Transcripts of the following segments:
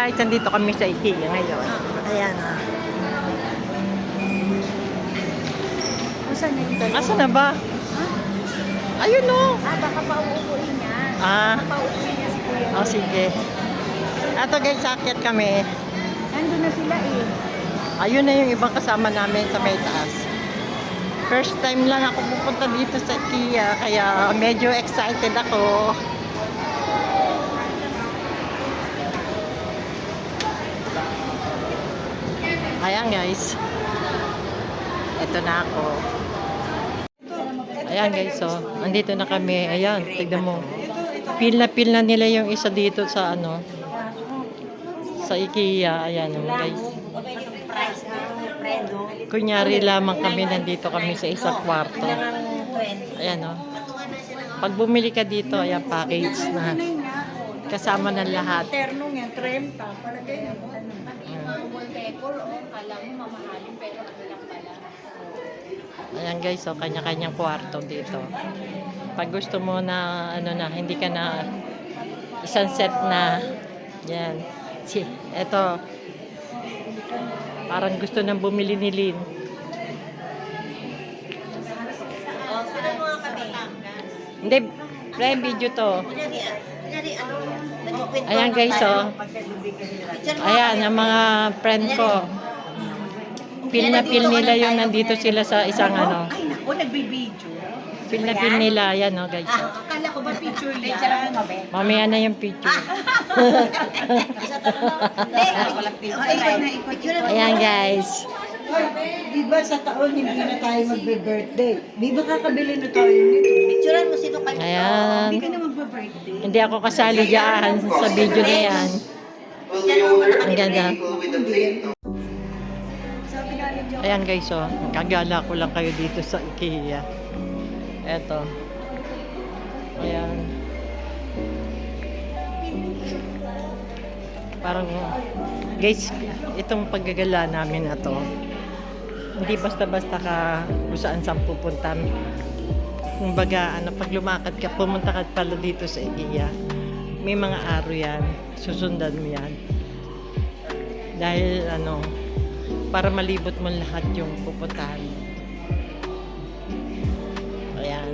guys, nandito kami sa IKEA ngayon. Ayan. ah. Saan na yung dalawa? Asa na ba? Ayun oh. Ah, baka pauubuin niya. Ah, Pauubuin niya si Kuya. oh sige. Ato guys, sakit kami. Nandun na sila eh. Ayun na yung ibang kasama namin sa may taas. First time lang ako pupunta dito sa IKEA, kaya medyo excited ako. Ayan guys. Ito na ako. Ayan guys, so, andito na kami. Ayan, tignan mo. Pil na pil na nila yung isa dito sa ano, sa IKEA. Ayan oh, guys. Kunyari lamang kami nandito kami sa isang kwarto. Ayan o. Pag bumili ka dito, ayan package na. Kasama ng lahat. Ternong yan, 30. Palagay na mo. Ayan guys, so kanya-kanyang kwarto dito. Pag gusto mo na ano na, hindi ka na isang set na yan. Si, eto. Parang gusto nang bumili ni Lynn. Hindi, pre, video to. Ayan guys, oh. Ayan, ang mga friend ko. Pil na pil nila yung nandito sila sa isang ano. Ay, naku, nagbibideo. Pil na pil nila, ayan oh guys. Ah, akala ko ba picture yan? Picture be? Mamaya na yung picture. Na ikot. Ayan guys. Di ba sa taon hindi na tayo magbe-birthday? Di ba kakabili na tayo nito? Picturean mo sino kayo. Ayan. Hindi ka na magpa-birthday. Hindi ako kasali dyan sa video na yan. Ang ganda. Ayan guys, oh. Kagala ko lang kayo dito sa IKEA. Eto. Ayan. Parang, guys, itong paggagala namin na to, hindi basta-basta ka kung saan saan pupunta. Kumbaga, ano, pag lumakad ka, pumunta ka pala dito sa IKEA, may mga araw yan, susundan mo yan. Dahil, ano, para malibot mo lahat yung pupuntahan mo. Ayan.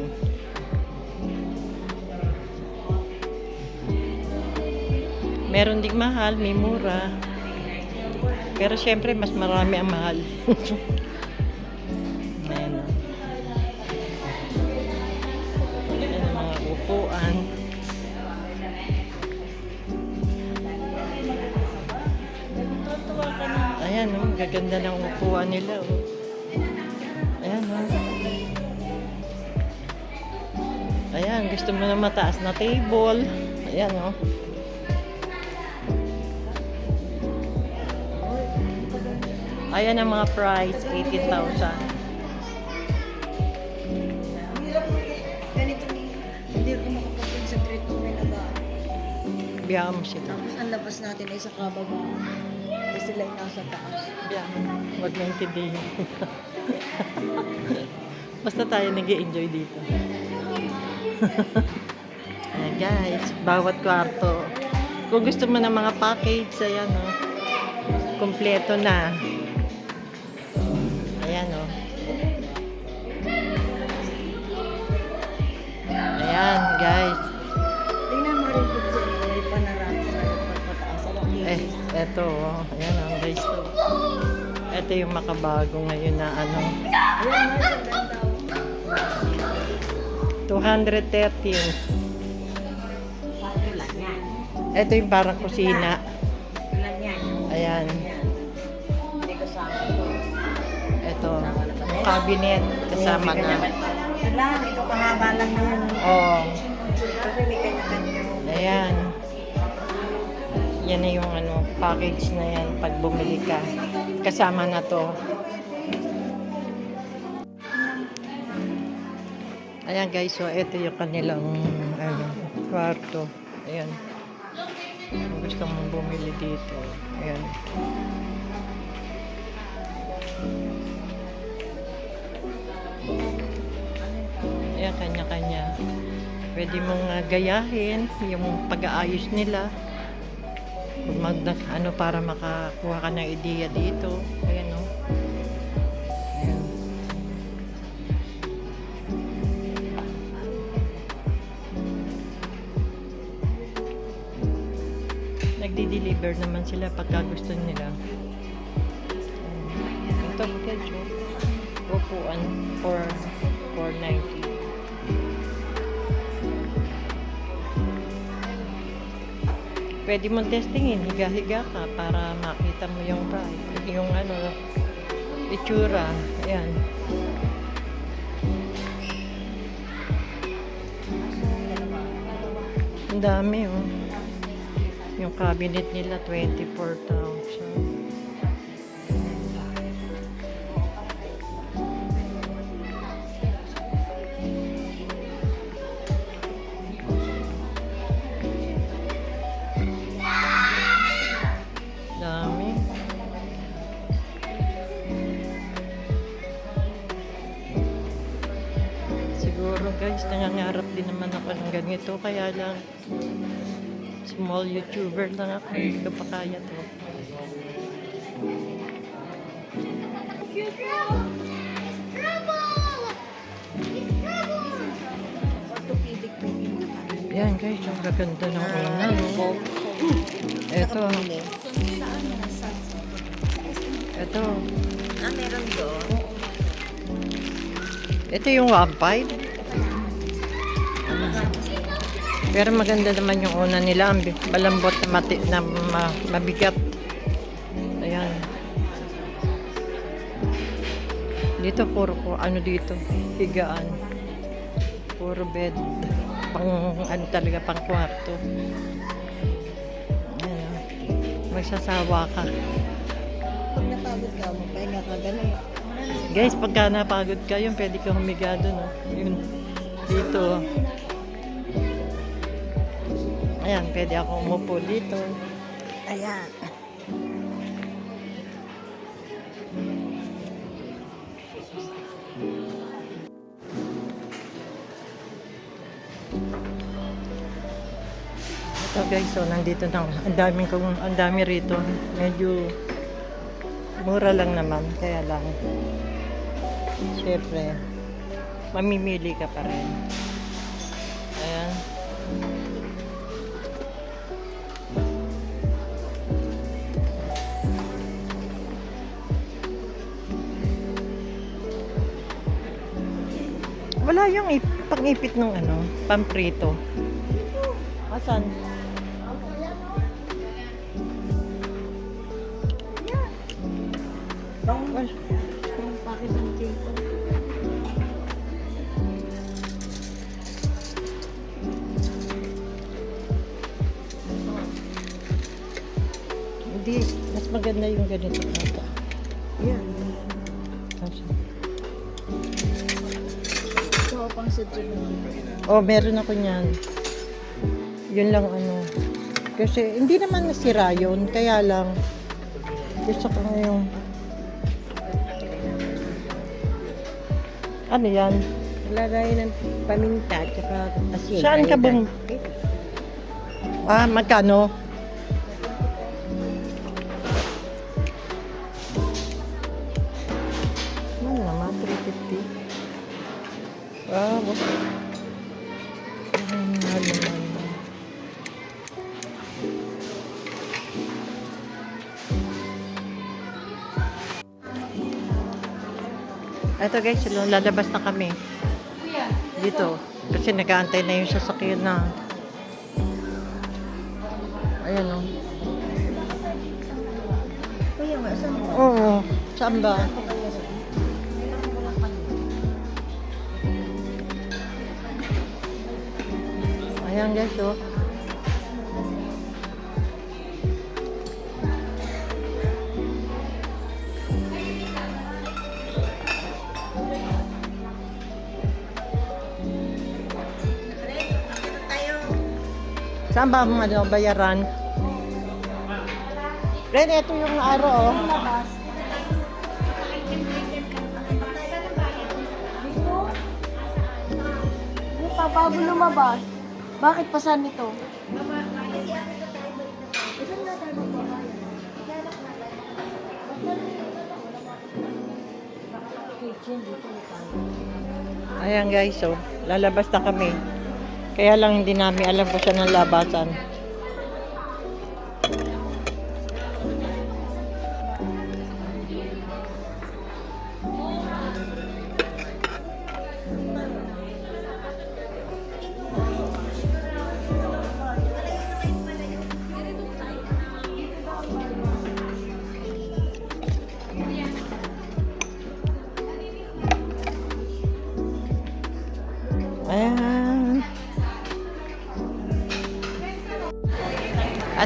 Meron ding mahal, may mura. Pero syempre, mas marami ang mahal. Ayan. Ayan ang mga upuan. Ayan, oh, gaganda ng upuan nila. Oh. Ayan, oh. Ayan, gusto mo na mataas na table. Ayan, oh. Ayan ang mga price, 18,000. Ganito ni, hindi ako makapag-concentrate kung may nagaan. Biyahan mo sila. Tapos ang labas natin ay sa kababa. Kasi sila ay nasa taas. Biyahan. Huwag naintindihin. Basta tayo nag enjoy dito. Ayan guys, bawat kwarto. Kung gusto mo ng mga package, ayan o. Kompleto na. Ayan o. Ayan guys. Tingnan mo rin kung sino may panorama. Alam niyo, Eh, eto oh. Ayan o guys. to. Ito yung makabago ngayon na ano. Ayan, nasa ganda. 213. Patulan yan. Ito yung parang kusina. Ayan. Ito. Cabinet. Kasama na. Wala, ito kahaba lang yan. Oh. Kasi may kanya-kanya. Ayan. Yan na yung ano, package na yan pag bumili ka. Kasama na to. Ayan guys, so ito yung kanilang ano, kwarto. Ayan. Gusto mong bumili dito. Ayan. Ayan, kanya-kanya. Pwede mong ah, gayahin yung pag-aayos nila. Mag ano para makakuha ka ng ideya dito. Ayan oh. Ayan. Nagdi-deliver naman sila pagka gusto nila. Ayan. Ito, medyo upuan for 490. Pwede mong testingin, higa-higa ka para makita mo yung price, yung ano, itsura. Ayan. Ang dami oh. Yung cabinet nila 24,000. Guys, nangangarap din naman ako ng ganito. Kaya lang, small YouTuber lang ako. Hindi ko pa kaya to. Yan guys, ang gaganda ng una. No? Ito, ito. Ah, meron doon. Ito yung 1.5. Pero maganda naman yung una nila. Malambot na, mati, na ma- mabigat. Ayan. Dito puro ko ano dito, higaan. Puro bed. Pang ano talaga pang kwarto. Ayan. oh. Magsasawa ka. Pag napagod ka, magpahinga ka ganun. Guys, pagka napagod ka, yun, pwede ka humiga doon. Oh. Yun, dito. Ayan, pwede ako umupo dito. Ayan. Ito guys, so nandito na. Ang daming kong, ang dami rito. Medyo mura lang naman, kaya lang. Siyempre, mamimili ka pa rin. Ayan. Wala yung ip- pang-ipit ng ano, pamprito. Asan? Well, wrong packet ng paper. hindi, mas maganda yung ganito ata. Yan. Kasi, Ito pang sa oh, meron ako niyan. Yun lang ano. Kasi hindi naman nasira yun, kaya lang gusto ko ngayong ano yan? Lagay ng paminta at asin. Saan ka bum... Ah, magkano? Mahal naman. Ito guys, lalabas na kami. Dito. Kasi nag-aantay na yung sasakyan na. Ayan o. Kuya, nga, saan mo? Oo. Saan ba? Ayan guys oh. Saan ba ang ano, bayaran? Ren, ito yung araw oh. Ano bago lumabas? Bakit pa pasan nito? Ayan guys, so lalabas na kami. Kaya lang hindi namin alam kung saan ang labasan.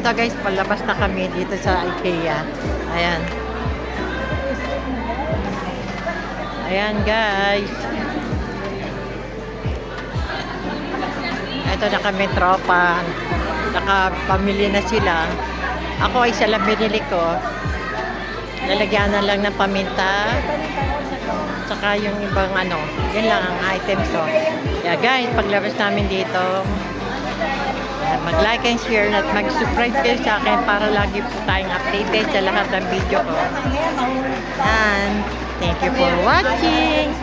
Ito guys, palabas na kami dito sa IKEA. Ayan. Ayan guys. Ito na kami tropa. Nakapamili na sila. Ako ay isa lang binili ko. Lalagyan na lang ng paminta. Saka yung ibang ano. Yan lang ang items ko. Yeah guys, paglabas namin dito, mag-like and share at mag-subscribe kayo sa akin para lagi po tayong updated sa lahat ng video ko. And thank you for watching.